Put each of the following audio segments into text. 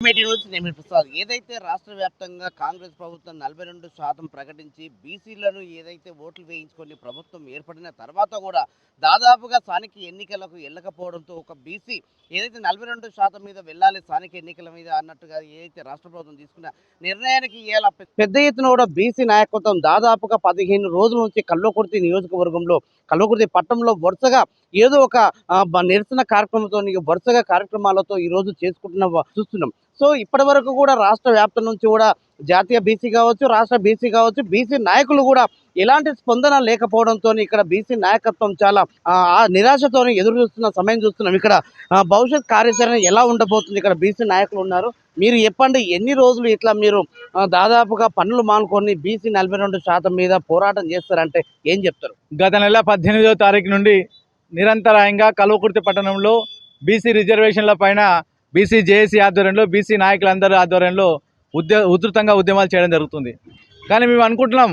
నేను ప్రసాద్ ఏదైతే రాష్ట్ర వ్యాప్తంగా కాంగ్రెస్ ప్రభుత్వం నలభై రెండు శాతం ప్రకటించి బీసీలను ఏదైతే ఓట్లు వేయించుకొని ప్రభుత్వం ఏర్పడిన తర్వాత కూడా దాదాపుగా స్థానిక ఎన్నికలకు వెళ్ళకపోవడంతో ఒక బీసీ ఏదైతే నలభై రెండు శాతం మీద వెళ్ళాలి స్థానిక ఎన్నికల మీద అన్నట్టుగా ఏదైతే రాష్ట్ర ప్రభుత్వం తీసుకున్న నిర్ణయానికి ఇలా పెద్ద ఎత్తున కూడా బీసీ నాయకత్వం దాదాపుగా పదిహేను రోజుల నుంచి కల్లోకుర్తి నియోజకవర్గంలో కల్లోకుర్తి పట్టణంలో వరుసగా ఏదో ఒక నిరసన కార్యక్రమంతో వరుసగా కార్యక్రమాలతో ఈరోజు చేసుకుంటున్న చూస్తున్నాం. సో ఇప్పటి వరకు కూడా రాష్ట్ర వ్యాప్తం నుంచి కూడా జాతీయ బీసీ కావచ్చు రాష్ట్ర బీసీ కావచ్చు బీసీ నాయకులు కూడా ఎలాంటి స్పందన లేకపోవడంతో ఇక్కడ బీసీ నాయకత్వం చాలా ఆ, నిరాశతో ఎదురు చూస్తున్న సమయం చూస్తున్నాం. ఇక్కడ భవిష్యత్ కార్యాచరణ ఎలా ఉండబోతుంది? ఇక్కడ బీసీ నాయకులు ఉన్నారు. మీరు చెప్పండి ఎన్ని రోజులు ఇట్లా మీరు దాదాపుగా పనులు మానుకొని బీసీ నలభై రెండు శాతం మీద పోరాటం చేస్తారంటే ఏం చెప్తారు? గత నెల పద్దెనిమిదో తారీఖు నుండి నిరంతరాయంగా కల్వకుర్తి పట్టణంలో బీసీ రిజర్వేషన్ల పైన బీసీ జేఏసీ ఆధ్వర్యంలో బీసీ నాయకులందరి ఆధ్వర్యంలో ఉద్య ఉధృతంగా ఉద్యమాలు చేయడం జరుగుతుంది. కానీ మేము అనుకుంటున్నాం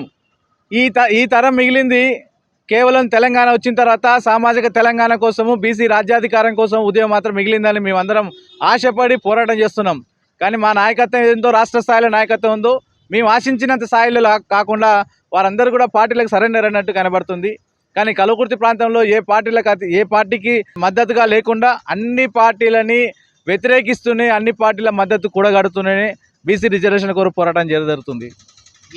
ఈ త ఈ తరం మిగిలింది కేవలం తెలంగాణ వచ్చిన తర్వాత సామాజిక తెలంగాణ కోసము బీసీ రాజ్యాధికారం కోసం ఉద్యమం మాత్రం మిగిలిందని మేమందరం ఆశపడి పోరాటం చేస్తున్నాం. కానీ మా నాయకత్వం ఏందో రాష్ట్ర స్థాయిలో నాయకత్వం ఉందో మేము ఆశించినంత స్థాయిలో కాకుండా వారందరూ కూడా పార్టీలకు సరెండర్ అన్నట్టు కనబడుతుంది. కానీ కలవకుర్తి ప్రాంతంలో ఏ పార్టీలకు ఏ పార్టీకి మద్దతుగా లేకుండా అన్ని పార్టీలని వ్యతిరేకిస్తూనే అన్ని పార్టీల మద్దతు కూడగడుతూనే బీసీ రిజర్వేషన్ కొరకు పోరాటం జరుగుతుంది.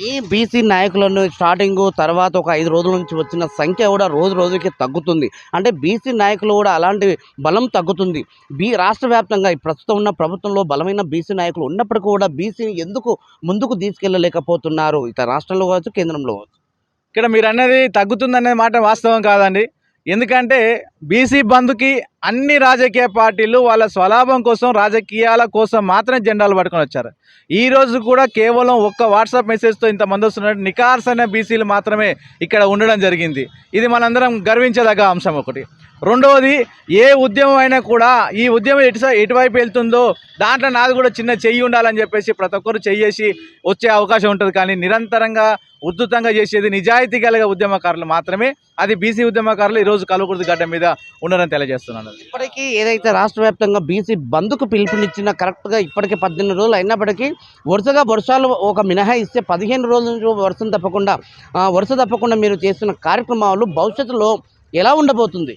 ఈ బీసీ నాయకులను స్టార్టింగ్ తర్వాత ఒక ఐదు రోజుల నుంచి వచ్చిన సంఖ్య కూడా రోజు రోజుకి తగ్గుతుంది. అంటే బీసీ నాయకులు కూడా అలాంటి బలం తగ్గుతుంది. బీ రాష్ట్ర వ్యాప్తంగా ప్రస్తుతం ఉన్న ప్రభుత్వంలో బలమైన బీసీ నాయకులు ఉన్నప్పటికీ కూడా బీసీని ఎందుకు ముందుకు తీసుకెళ్ళలేకపోతున్నారు? ఇతర రాష్ట్రంలో కావచ్చు కేంద్రంలో కావచ్చు. ఇక్కడ మీరు అన్నది తగ్గుతుందనే మాట వాస్తవం కాదండి. ఎందుకంటే బీసీ బంధుకి అన్ని రాజకీయ పార్టీలు వాళ్ళ స్వలాభం కోసం రాజకీయాల కోసం మాత్రమే జెండాలు పట్టుకొని వచ్చారు. ఈ రోజు కూడా కేవలం ఒక్క వాట్సాప్ మెసేజ్తో ఇంతమంది వస్తున్నట్టు నికార్స్ అనే బీసీలు మాత్రమే ఇక్కడ ఉండడం జరిగింది. ఇది మనందరం గర్వించదగ్గ అంశం ఒకటి. రెండవది ఏ ఉద్యమం అయినా కూడా ఈ ఉద్యమం ఎటు ఎటువైపు వెళ్తుందో దాంట్లో నాది కూడా చిన్న చెయ్యి ఉండాలని చెప్పేసి ప్రతి ఒక్కరు చెయ్యేసి వచ్చే అవకాశం ఉంటుంది. కానీ నిరంతరంగా ఉద్ధృతంగా చేసేది నిజాయితీ కలిగే ఉద్యమకారులు మాత్రమే. అది బీసీ ఉద్యమకారులు ఈరోజు కలుగుర్తి గడ్డ మీద ఉన్నారని తెలియజేస్తున్నాను. ఇప్పటికీ ఏదైతే రాష్ట్ర వ్యాప్తంగా బీసీ బంద్కు పిలుపునిచ్చిన కరెక్ట్గా ఇప్పటికీ పద్దెనిమిది రోజులు అయినప్పటికీ వరుసగా వర్షాలు ఒక మినహాయిస్తే పదిహేను రోజుల నుంచి వర్షం తప్పకుండా వరుస తప్పకుండా మీరు చేస్తున్న కార్యక్రమాలు భవిష్యత్తులో ఎలా ఉండబోతుంది?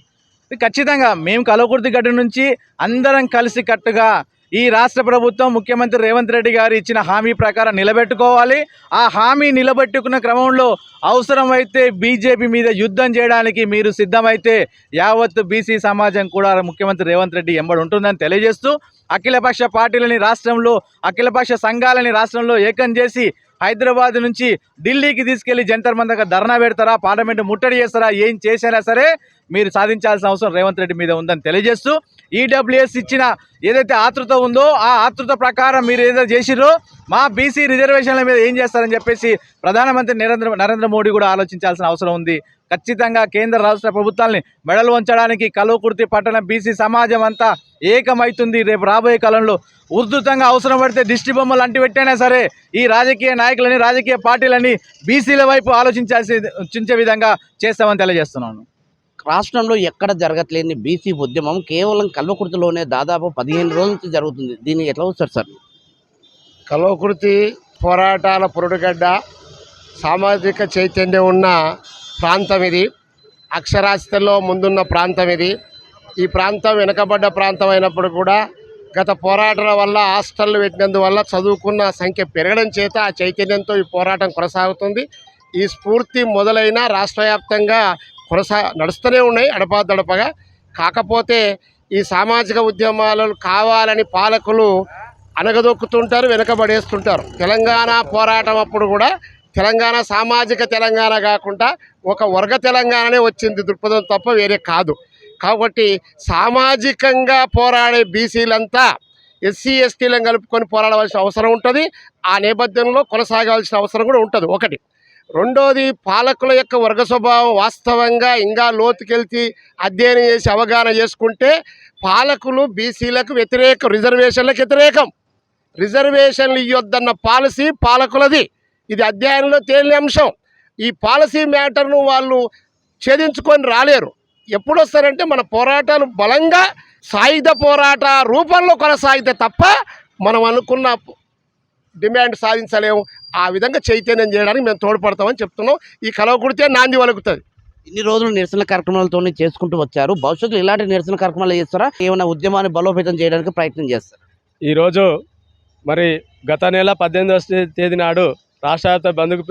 ఖచ్చితంగా మేము కలవకుర్తి గడ్డ నుంచి అందరం కలిసి కట్టుగా ఈ రాష్ట్ర ప్రభుత్వం ముఖ్యమంత్రి రేవంత్ రెడ్డి గారు ఇచ్చిన హామీ ప్రకారం నిలబెట్టుకోవాలి. ఆ హామీ నిలబెట్టుకున్న క్రమంలో అవసరమైతే బీజేపీ మీద యుద్ధం చేయడానికి మీరు సిద్ధమైతే యావత్ బీసీ సమాజం కూడా ముఖ్యమంత్రి రేవంత్ రెడ్డి ఎంబడి ఉంటుందని తెలియజేస్తూ అఖిలపక్ష పార్టీలని రాష్ట్రంలో అఖిలపక్ష సంఘాలని రాష్ట్రంలో ఏకం చేసి హైదరాబాద్ నుంచి ఢిల్లీకి తీసుకెళ్ళి జంతర్ మందగా ధర్నా పెడతారా? పార్లమెంట్ ముట్టడి చేస్తారా? ఏం చేసినా సరే మీరు సాధించాల్సిన అవసరం రేవంత్ రెడ్డి మీద ఉందని తెలియజేస్తూ ఈడబ్ల్యూఎస్ ఇచ్చిన ఏదైతే ఆతృత ఉందో ఆ ఆతృత ప్రకారం మీరు ఏదైతే చేసిరో మా బీసీ రిజర్వేషన్ల మీద ఏం చేస్తారని చెప్పేసి ప్రధానమంత్రి నరేంద్ర నరేంద్ర మోడీ కూడా ఆలోచించాల్సిన అవసరం ఉంది. ఖచ్చితంగా కేంద్ర రాష్ట్ర ప్రభుత్వాల్ని మెడలు వంచడానికి కలువకుర్తి పట్టణ బీసీ సమాజం అంతా ఏకమైతుంది. రేపు రాబోయే కాలంలో ఉధృతంగా అవసరం పడితే దిష్టి బొమ్మలు అంటి పెట్టైనా సరే ఈ రాజకీయ నాయకులని రాజకీయ పార్టీలని బీసీల వైపు ఆలోచించాల్సి చించే విధంగా చేస్తామని తెలియజేస్తున్నాను. రాష్ట్రంలో ఎక్కడ జరగట్లేని బీసీ ఉద్యమం కేవలం కల్వకుర్తిలోనే దాదాపు పదిహేను రోజుల నుంచి జరుగుతుంది. దీన్ని ఎట్లా వస్తారు సార్? కలవకృతి పోరాటాల పురుడుగడ్డ సామాజిక చైతన్యం ఉన్న ప్రాంతం ఇది. అక్షరాస్యతలో ముందున్న ప్రాంతం ఇది. ఈ ప్రాంతం వెనుకబడ్డ ప్రాంతం అయినప్పుడు కూడా గత పోరాటాల వల్ల హాస్టళ్ళు పెట్టినందువల్ల చదువుకున్న సంఖ్య పెరగడం చేత ఆ చైతన్యంతో ఈ పోరాటం కొనసాగుతుంది. ఈ స్ఫూర్తి మొదలైన రాష్ట్ర వ్యాప్తంగా కొనసా నడుస్తూనే ఉన్నాయి అడపాదడపగా కాకపోతే ఈ సామాజిక ఉద్యమాలు కావాలని పాలకులు అనగదొక్కుతుంటారు వెనకబడేస్తుంటారు. తెలంగాణ పోరాటం అప్పుడు కూడా తెలంగాణ సామాజిక తెలంగాణ కాకుండా ఒక వర్గ తెలంగాణనే వచ్చింది దృక్పథం తప్ప వేరే కాదు. కాబట్టి సామాజికంగా పోరాడే బీసీలంతా ఎస్సీ ఎస్టీలను కలుపుకొని పోరాడవలసిన అవసరం ఉంటుంది. ఆ నేపథ్యంలో కొనసాగాల్సిన అవసరం కూడా ఉంటుంది. ఒకటి. రెండోది పాలకుల యొక్క వర్గ స్వభావం వాస్తవంగా ఇంకా లోతుకెళ్తి అధ్యయనం చేసి అవగాహన చేసుకుంటే పాలకులు బీసీలకు వ్యతిరేకం రిజర్వేషన్లకు వ్యతిరేకం. రిజర్వేషన్లు ఇవ్వద్దన్న పాలసీ పాలకులది. ఇది అధ్యయనంలో తేలిన అంశం. ఈ పాలసీ మ్యాటర్ను వాళ్ళు ఛేదించుకొని రాలేరు. ఎప్పుడు వస్తారంటే మన పోరాటాలు బలంగా సాయుధ పోరాట రూపంలో కొనసాగితే తప్ప మనం అనుకున్న డిమాండ్ సాధించలేము. ఆ విధంగా చైతన్యం చేయడానికి మేము తోడ్పడతామని చెప్తున్నాం. ఈ కలవకుడితే నాంది వలుకుతుంది. ఇన్ని రోజులు నిరసన కార్యక్రమాలతో చేసుకుంటూ వచ్చారు. భవిష్యత్తులో ఇలాంటి నిరసన కార్యక్రమాలు చేస్తారా? ఏమైనా ఉద్యమాన్ని బలోపేతం చేయడానికి ప్రయత్నం చేస్తారు? ఈరోజు మరి గత నెల పద్దెనిమిదవ తేదీ నాడు రాష్ట్ర బంద్కు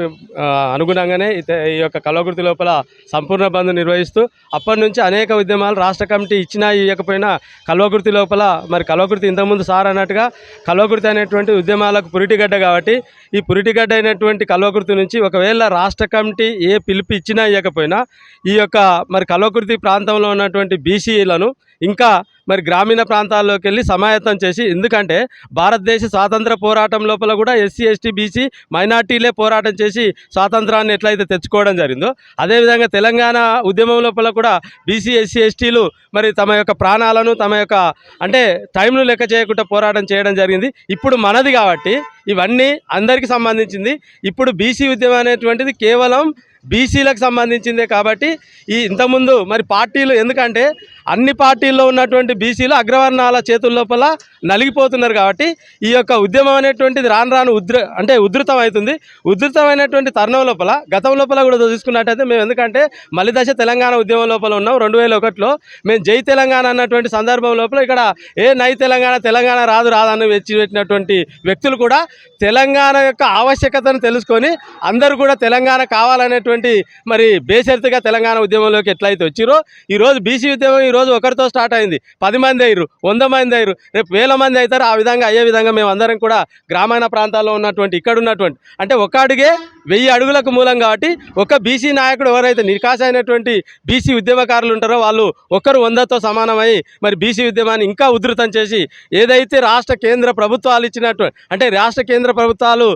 అనుగుణంగానే ఈ యొక్క కల్వకుర్తి లోపల సంపూర్ణ బంద్ నిర్వహిస్తూ అప్పటి నుంచి అనేక ఉద్యమాలు రాష్ట్ర కమిటీ ఇచ్చినా ఇవ్వకపోయినా కల్వకుర్తి లోపల మరి కల్వకుర్తి ఇంతకుముందు సార్ అన్నట్టుగా కల్వకుర్తి అనేటువంటి ఉద్యమాలకు పురిటిగడ్డ కాబట్టి ఈ పురిటిగడ్డ అయినటువంటి కల్వకుర్తి నుంచి ఒకవేళ రాష్ట్ర కమిటీ ఏ పిలుపు ఇచ్చినా ఇవ్వకపోయినా ఈ యొక్క మరి కల్వకుర్తి ప్రాంతంలో ఉన్నటువంటి బీసీలను ఇంకా మరి గ్రామీణ ప్రాంతాల్లోకి వెళ్ళి సమాయత్తం చేసి ఎందుకంటే భారతదేశ స్వాతంత్ర పోరాటం లోపల కూడా ఎస్సీ ఎస్టీ బీసీ మైనార్టీలే పోరాటం చేసి స్వాతంత్రాన్ని ఎట్లయితే తెచ్చుకోవడం జరిగిందో అదేవిధంగా తెలంగాణ ఉద్యమం లోపల కూడా బీసీ ఎస్సీ ఎస్టీలు మరి తమ యొక్క ప్రాణాలను తమ యొక్క అంటే టైంను లెక్క చేయకుండా పోరాటం చేయడం జరిగింది. ఇప్పుడు మనది కాబట్టి ఇవన్నీ అందరికీ సంబంధించింది. ఇప్పుడు బీసీ ఉద్యమం అనేటువంటిది కేవలం బీసీలకు సంబంధించిందే కాబట్టి ఈ ఇంతకుముందు మరి పార్టీలు ఎందుకంటే అన్ని పార్టీల్లో ఉన్నటువంటి బీసీలు అగ్రవర్ణాల చేతుల లోపల నలిగిపోతున్నారు కాబట్టి ఈ యొక్క ఉద్యమం అనేటువంటిది రాను రాను ఉధృ అంటే ఉధృతం అవుతుంది ఉధృతమైనటువంటి తరుణం లోపల గతం లోపల కూడా చూసుకున్నట్టయితే మేము ఎందుకంటే మలిదశ తెలంగాణ ఉద్యమం లోపల ఉన్నాం రెండు వేల ఒకటిలో. మేము జై తెలంగాణ అన్నటువంటి సందర్భం లోపల ఇక్కడ ఏ నై తెలంగాణ తెలంగాణ రాదు రాదని వెచ్చిపెట్టినటువంటి వ్యక్తులు కూడా తెలంగాణ యొక్క ఆవశ్యకతను తెలుసుకొని అందరూ కూడా తెలంగాణ కావాలనేటువంటి మరి బేషరతుగా తెలంగాణ ఉద్యమంలోకి ఎట్లయితే వచ్చిరో ఈరోజు బీసీ ఉద్యమం ఈరోజు ఒకరితో స్టార్ట్ అయింది. పది మంది అయ్యారు వంద మంది అయ్యారు రేపు వేల మంది అవుతారు. ఆ విధంగా అయ్యే విధంగా మేము అందరం కూడా గ్రామీణ ప్రాంతాల్లో ఉన్నటువంటి ఇక్కడ ఉన్నటువంటి అంటే ఒక అడుగే వెయ్యి అడుగులకు మూలం కాబట్టి ఒక బీసీ నాయకుడు ఎవరైతే నికాస అయినటువంటి బీసీ ఉద్యమకారులు ఉంటారో వాళ్ళు ఒకరు వందతో సమానమై మరి బీసీ ఉద్యమాన్ని ఇంకా ఉధృతం చేసి ఏదైతే రాష్ట్ర కేంద్ర ప్రభుత్వాలు ఇచ్చినటువంటి అంటే రాష్ట్ర కేంద్ర ప్రభుత్వాలు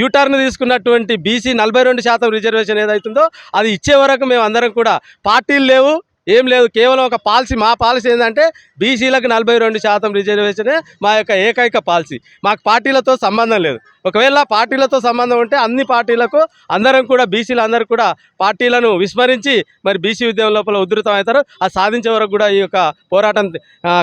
యూటర్న్ తీసుకున్నటువంటి బీసీ నలభై రెండు శాతం రిజర్వేషన్ ఏదైతుందో అది ఇచ్చే వరకు మేము అందరం కూడా పార్టీలు లేవు ఏం లేదు కేవలం ఒక పాలసీ. మా పాలసీ ఏంటంటే బీసీలకు నలభై రెండు శాతం రిజర్వేషనే మా యొక్క ఏకైక పాలసీ. మాకు పార్టీలతో సంబంధం లేదు. ఒకవేళ పార్టీలతో సంబంధం ఉంటే అన్ని పార్టీలకు అందరం కూడా బీసీలు అందరూ కూడా పార్టీలను విస్మరించి మరి బీసీ ఉద్యమం లోపల ఉధృతం అవుతారు. అది సాధించే వరకు కూడా ఈ యొక్క పోరాటం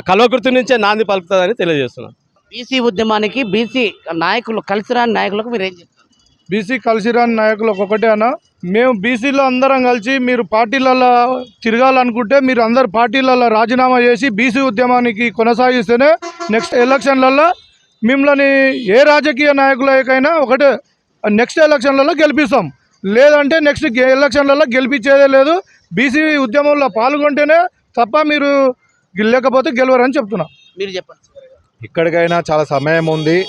కల్వకృతి నుంచే నాంది పలుకుతుందని తెలియజేస్తున్నాను బీసీ ఉద్యమానికి బీసీ నాయకులు కలిసి రాని నాయకులకు మీరు ఏం చెప్తారు? బీసీ కలిసిరాని నాయకులు ఒక్కొక్కటే అన్న మేము బీసీలో అందరం కలిసి మీరు పార్టీలలో తిరగాలనుకుంటే మీరు అందరు పార్టీలలో రాజీనామా చేసి బీసీ ఉద్యమానికి కొనసాగిస్తేనే నెక్స్ట్ ఎలక్షన్లలో మిమ్మల్ని ఏ రాజకీయ నాయకులకైనా ఒకటే నెక్స్ట్ ఎలక్షన్లలో గెలిపిస్తాం. లేదంటే నెక్స్ట్ గె- ఎలక్షన్లలో గెలిపించేదే లేదు. బీసీ ఉద్యమంలో పాల్గొంటేనే తప్ప మీరు లేకపోతే గెలవరని చెప్తున్నా. మీరు చెప్పండి ఇక్కడికైనా చాలా సమయం ఉంది.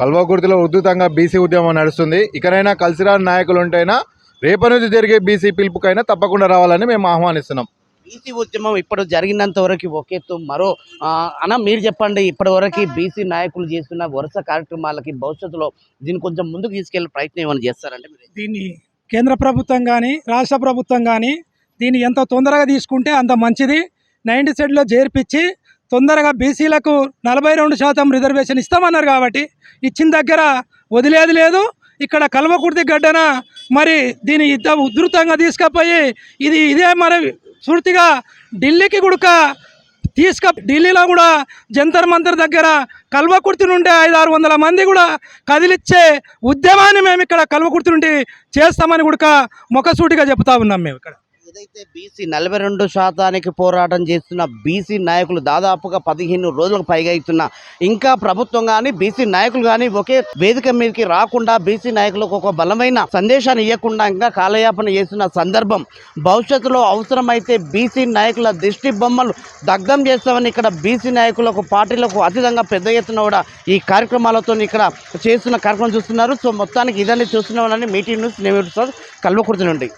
కల్వకుర్తిలో ఉధృతంగా బీసీ ఉద్యమం నడుస్తుంది. ఇకనైనా కలిసిరాని నాయకులు ఉంటేనా రేపటి నుంచి జరిగే బీసీ పిలుపుకైనా తప్పకుండా రావాలని మేము ఆహ్వానిస్తున్నాం. బీసీ ఉద్యమం ఇప్పుడు జరిగినంత వరకు ఒక మరో అన్న మీరు చెప్పండి ఇప్పటి వరకు బీసీ నాయకులు చేస్తున్న వరుస కార్యక్రమాలకి భవిష్యత్తులో దీన్ని కొంచెం ముందుకు తీసుకెళ్ళే ప్రయత్నం ఏమైనా చేస్తారంటే మీరు? దీన్ని కేంద్ర ప్రభుత్వం కానీ రాష్ట్ర ప్రభుత్వం కానీ దీన్ని ఎంత తొందరగా తీసుకుంటే అంత మంచిది. నైన్టీ సెడ్లో చేర్పించి తొందరగా బీసీలకు నలభై రెండు శాతం రిజర్వేషన్ ఇస్తామన్నారు కాబట్టి ఇచ్చిన దగ్గర వదిలేది లేదు. ఇక్కడ కల్వకుర్తి గడ్డన మరి దీన్ని ఇంత ఉధృతంగా తీసుకుపోయి ఇది ఇదే మరి పూర్తిగా ఢిల్లీకి గుడక తీసుక ఢిల్లీలో కూడా జంతర్ మంతర్ దగ్గర కల్వకుర్తి నుండి ఐదు ఆరు వందల మంది కూడా కదిలిచ్చే ఉద్యమాన్ని మేము ఇక్కడ కల్వకుర్తి నుండి చేస్తామని కూడా ముఖసూటిగా చెప్తా ఉన్నాం మేము ఇక్కడ. ఏదైతే బీసీ నలభై రెండు శాతానికి పోరాటం చేస్తున్న బీసీ నాయకులు దాదాపుగా పదిహేను రోజులకు పైగా అవుతున్న ఇంకా ప్రభుత్వం కానీ బీసీ నాయకులు కానీ ఒకే వేదిక మీదకి రాకుండా బీసీ నాయకులకు ఒక బలమైన సందేశాన్ని ఇవ్వకుండా ఇంకా కాలయాపన చేస్తున్న సందర్భం భవిష్యత్తులో అవసరమైతే బీసీ నాయకుల దిష్టి బొమ్మలు దగ్ధం చేస్తామని ఇక్కడ బీసీ నాయకులకు పార్టీలకు అతీతంగా పెద్ద ఎత్తున కూడా ఈ కార్యక్రమాలతో ఇక్కడ చేస్తున్న కార్యక్రమం చూస్తున్నారు. సో మొత్తానికి ఇదన్నీ చూస్తున్నామని మీటింగ్ న్యూస్ నేను కల్వకుర్తి నుండి.